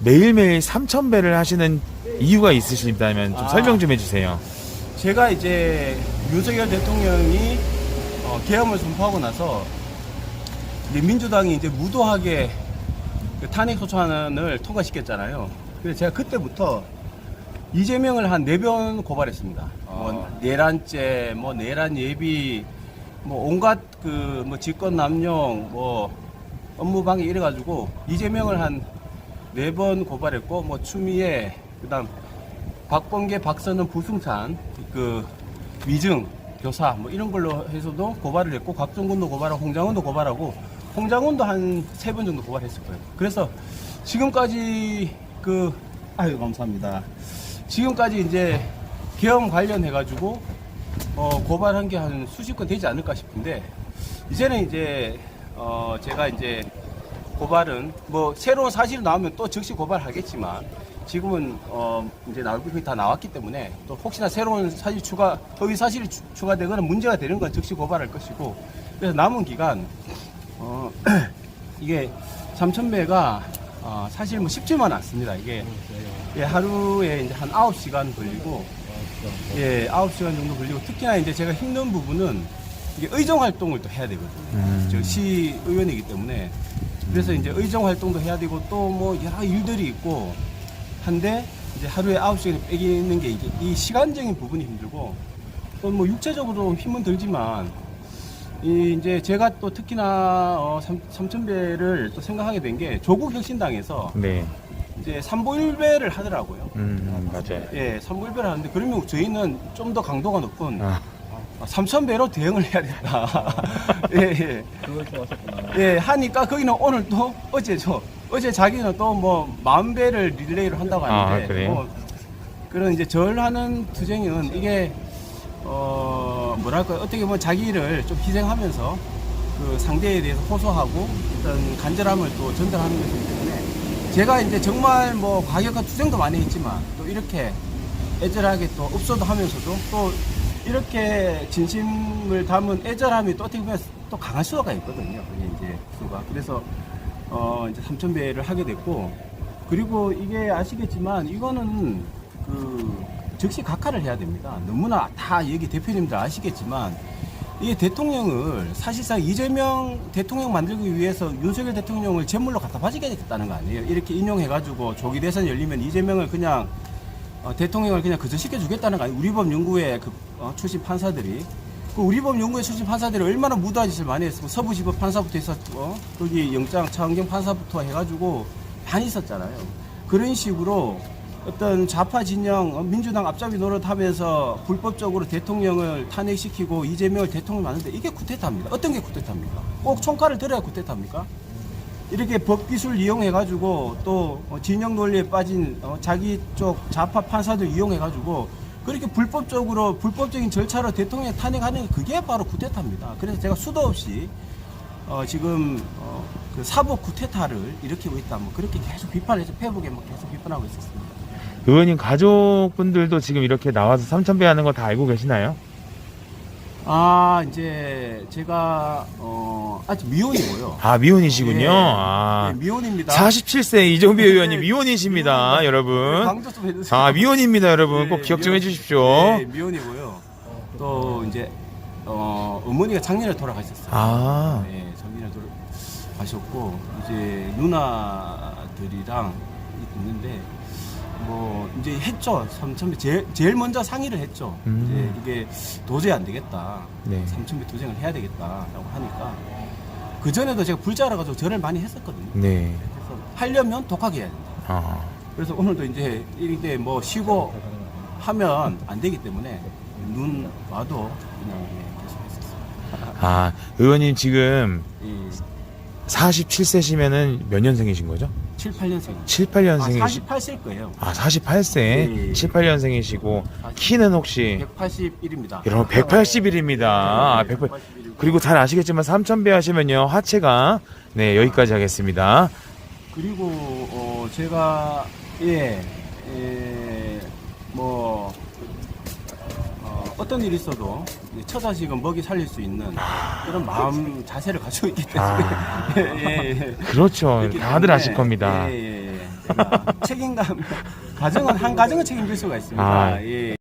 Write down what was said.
매일매일 3,000배를 하시는 이유가 있으시다면 좀 아. 설명 좀 해주세요. 제가 이제 윤석열 대통령이 어, 계엄을 선포하고 나서 이제 민주당이 이제 무도하게 그 탄핵 소추안을 통과시켰잖아요. 그래서 제가 그때부터 이재명을 한 네 번 고발했습니다. 뭐 내란죄, 뭐 내란 예비, 뭐 온갖 그 뭐 직권 남용, 뭐 업무 방해 이래가지고 이재명을 한 네 번 고발했고 뭐 추미애, 그다음 박범계, 박선은, 부승찬 그 위증 교사 뭐 이런 걸로 해서도 고발을 했고 곽종근도 고발하고 홍장훈도 고발하고 홍장훈도 한 세 번 정도 고발했을 거예요. 그래서 지금까지 그 아유 감사합니다. 지금까지 이제 계엄 관련해 가지고 어, 고발한 게 한 수십 건 되지 않을까 싶은데 이제는 이제 어, 제가 이제 고발은 뭐 새로운 사실이 나오면 또 즉시 고발하겠지만 지금은 어 이제 나올 부분이 다 나왔기 때문에 또 혹시나 새로운 사실 추가 허위 사실이 추- 추가되거나 문제가 되는 건 즉시 고발할 것이고 그래서 남은 기간 어 이게 3,000배가 어 사실 뭐 쉽지만 않습니다. 이게 예, 하루에 이제 한 9시간 걸리고 예, 9시간 정도 걸리고 특히나 이제 제가 힘든 부분은 이게 의정 활동을 또 해야 되거든요. 음. 저 시 의원이기 때문에 그래서 이제 의정 활동도 해야 되고 또 뭐 여러 일들이 있고 한데 이제 하루에 9시간 빼기는 게 이게 이 시간적인 부분이 힘들고 또 뭐 육체적으로 힘은 들지만 이 이제 제가 또 특히나 어 3,000배를 또 생각하게 된 게 조국 혁신당에서 네. 이제 삼보일배를 하더라고요. 음, 맞아요. 예, 삼보일배를 하는데 그러면 저희는 좀 더 강도가 높은 아, 3,000배로 대응을 해야 된다. 예, 예. 그걸 좋아하셨구나. 예, 하니까 거기는 오늘 또 어제죠. 어제 자기는 또 뭐 만 배를 릴레이를 한다고 하는데 아, 그래요? 뭐 그런 이제 절하는 투쟁은 이게 어 뭐랄까 어떻게 보면 자기를 좀 희생하면서 그 상대에 대해서 호소하고 어떤 간절함을 또 전달하는 것이기 때문에 제가 이제 정말 뭐 과격한 투쟁도 많이 했지만 또 이렇게 애절하게 또 읍소도 하면서도 또 이렇게 진심을 담은 애절함이 또 어떻게 보면 또 강할 수가 있거든요. 이게 이제 수가. 그래서 어 이제 3,000배를 하게 됐고 그리고 이게 아시겠지만 이거는 그 즉시 각하를 해야 됩니다. 너무나 다 여기 대표님들 아시겠지만 이게 대통령을 사실상 이재명 대통령 만들기 위해서 윤석열 대통령을 제물로 갖다 바치겠다는 거 아니에요. 이렇게 인용해가지고 조기 대선 열리면 이재명을 그냥 어, 대통령을 그냥 그저 시켜주겠다는 거 아니에요. 우리법 연구회 그, 어, 출신 판사들이. 그 우리 법 연구회 출신 판사들이 얼마나 무도한 짓을 많이 했으면 서부지법 판사부터 있었고, 거기 영장 차은경 판사부터 해가지고 많이 있었잖아요. 그런 식으로 어떤 좌파 진영, 어, 민주당 앞잡이 노릇하면서 불법적으로 대통령을 탄핵시키고 이재명을 대통령 만드는데 이게 쿠데타입니다. 어떤 게 쿠데타입니까? 꼭 총칼을 들어야 쿠데타입니까? 이렇게 법 기술 이용해가지고 또 어, 진영 논리에 빠진 어, 자기 쪽 좌파 판사들 이용해가지고 그렇게 불법적으로 불법적인 절차로 대통령 탄핵하는 게 그게 바로 쿠데타입니다. 그래서 제가 수도 없이 어, 지금 어, 그 사법 쿠데타를 일으키고 있다. 뭐 그렇게 계속 비판을 해서 페북에 뭐 계속 비판하고 있었습니다. 의원님 가족분들도 지금 이렇게 나와서 3,000배 하는 거 다 알고 계시나요? 아 이제 제가 어, 아직 미혼이고요. 아, 미혼이시군요. 예, 아. 예, 미혼입니다. 47세 이종비 의원님 네, 미혼이십니다, 미혼입니다. 여러분. 강조 좀 해주세요. 아, 미혼입니다, 여러분. 꼭 예, 기억 좀 미혼. 해주십시오. 네, 미혼이고요. 또 이제 어, 어머니가 작년에 돌아가셨어요. 아, 네, 작년에 돌아가셨고 이제 누나들이랑 있는데 뭐 이제 했죠. 삼천배 제일, 제일 먼저 상의를 했죠. 음. 이제 이게 도저히 안 되겠다. 네. 삼천배 도쟁을 해야 되겠다라고 하니까 그 전에도 제가 불자라 가지고 절을 많이 했었거든요. 네. 그래서 하려면 독하게 해야 된다. 아, 그래서 오늘도 이제 이렇게 뭐 쉬고 하면 안 되기 때문에 눈 와도 그냥 예, 계속 했었어요. 아, 의원님 지금 이 47세시면은 몇 년생이신 거죠? 7, 8년생. 7, 아, 8년생이시, 48세일 거예요. 아, 48세, 예. 7, 8년생이시고, 키는 혹시, 181입니다. 여러분, 181입니다. 아, 180. 그리고 잘 아시겠지만 3,000배 하시면요, 하체가, 네, 여기까지 하겠습니다. 그리고 어 제가 예, 예, 뭐 어, 어떤 일이 있어도 처자식은 먹이 살릴 수 있는 그런 마음 자세를 가지고 있기 때문에 아. 예, 예, 예. 그렇죠. 다들 때문에, 아실 겁니다. 예, 예, 예. 제가 책임감 가정은 한 가정은 책임질 수가 있습니다. 아, 예.